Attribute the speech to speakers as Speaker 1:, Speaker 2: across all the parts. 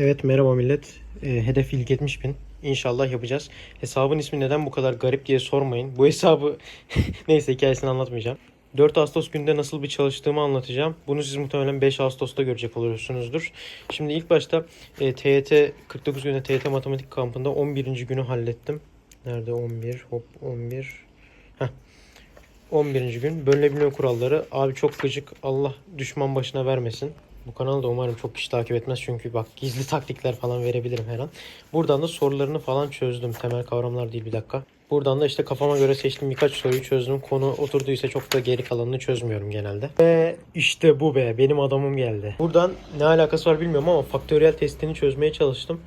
Speaker 1: Evet merhaba millet. Ee, hedef ilk 70 bin. İnşallah yapacağız. Hesabın ismi neden bu kadar garip diye sormayın. Bu hesabı neyse hikayesini anlatmayacağım. 4 Ağustos günde nasıl bir çalıştığımı anlatacağım. Bunu siz muhtemelen 5 Ağustos'ta görecek oluyorsunuzdur. Şimdi ilk başta e, TYT 49 günde TYT matematik kampında 11. günü hallettim. Nerede 11? Hop 11. Heh. 11. gün bölünebilme kuralları. Abi çok gıcık. Allah düşman başına vermesin. Bu kanalı da umarım çok kişi takip etmez çünkü bak gizli taktikler falan verebilirim her an. Buradan da sorularını falan çözdüm. Temel kavramlar değil bir dakika. Buradan da işte kafama göre seçtiğim birkaç soruyu çözdüm. Konu oturduysa çok da geri kalanını çözmüyorum genelde. Ve işte bu be benim adamım geldi. Buradan ne alakası var bilmiyorum ama faktöriyel testini çözmeye çalıştım.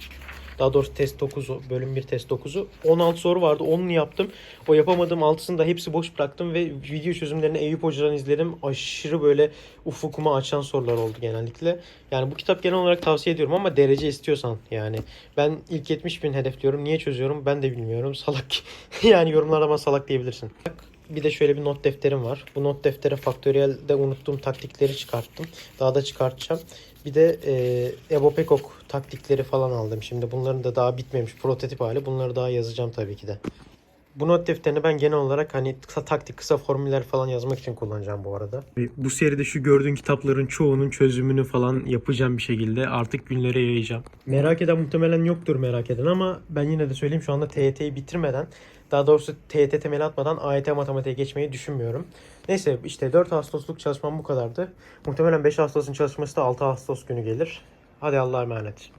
Speaker 1: Daha doğrusu test 9'u, bölüm 1 test 9'u. 16 soru vardı. 10'unu yaptım. O yapamadığım 6'sını da hepsi boş bıraktım ve video çözümlerini Eyüp Hoca'dan izledim. Aşırı böyle ufukumu açan sorular oldu genellikle. Yani bu kitap genel olarak tavsiye ediyorum ama derece istiyorsan yani. Ben ilk 70 bin hedefliyorum. Niye çözüyorum ben de bilmiyorum. Salak. yani yorumlarda bana salak diyebilirsin. Bir de şöyle bir not defterim var. Bu not deftere faktöriyelde unuttuğum taktikleri çıkarttım. Daha da çıkartacağım. Bir de e, Ebo Pekok taktikleri falan aldım. Şimdi bunların da daha bitmemiş prototip hali. Bunları daha yazacağım tabii ki de. Bu not defterini ben genel olarak hani kısa taktik, kısa formüller falan yazmak için kullanacağım bu arada. Bu seride şu gördüğün kitapların çoğunun çözümünü falan yapacağım bir şekilde artık günlere yayacağım. Merak eden muhtemelen yoktur merak eden ama ben yine de söyleyeyim şu anda TYT'yi bitirmeden daha doğrusu TYT temeli atmadan AYT matematiğe geçmeyi düşünmüyorum. Neyse işte 4 Ağustos'luk çalışmam bu kadardı. Muhtemelen 5 Ağustos'un çalışması da 6 Ağustos günü gelir. Hadi Allah'a emanet.